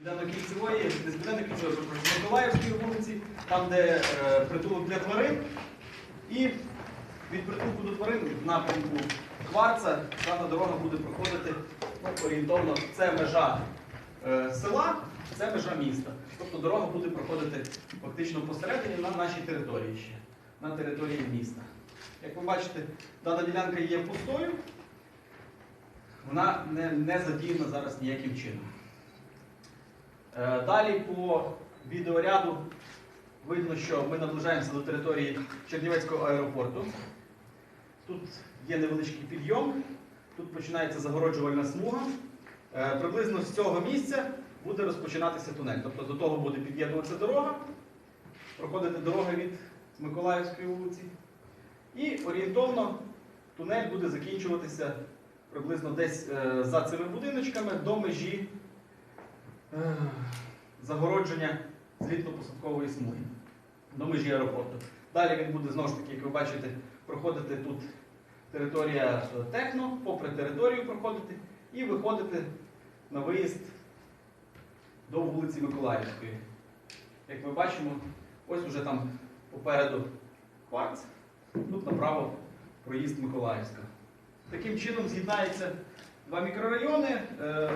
З Південно-кільцевої, а з Миколаївської вулиці, там, де е, притулок для тварин. І від притулку до тварин в напрямку Кварца дана дорога буде проходити ну, орієнтовно. Це межа е, села, це межа міста. Тобто дорога буде проходити фактично посередині на нашій території ще, на території міста. Як ви бачите, дана ділянка є пустою, вона не, не задіяна зараз ніяким чином. Е, Далі по відеоряду видно, що ми наближаємося до території Чернівецького аеропорту. Тут є невеличкий підйом, тут починається загороджувальна смуга. Е, Приблизно з цього місця буде розпочинатися тунель. Тобто до того буде під'єднуватися дорога, проходити дорога від Миколаївської вулиці. І орієнтовно тунель буде закінчуватися приблизно десь е, за цими будиночками до межі загородження злітно-посадкової смуги до межі аеропорту. Далі він буде знову ж таки, як ви бачите, проходити тут територія техно, попри територію проходити і виходити на виїзд до вулиці Миколаївської. Як ми бачимо, ось уже там попереду кварц, тут направо проїзд Миколаївська. Таким чином з'єднаються два мікрорайони. Е,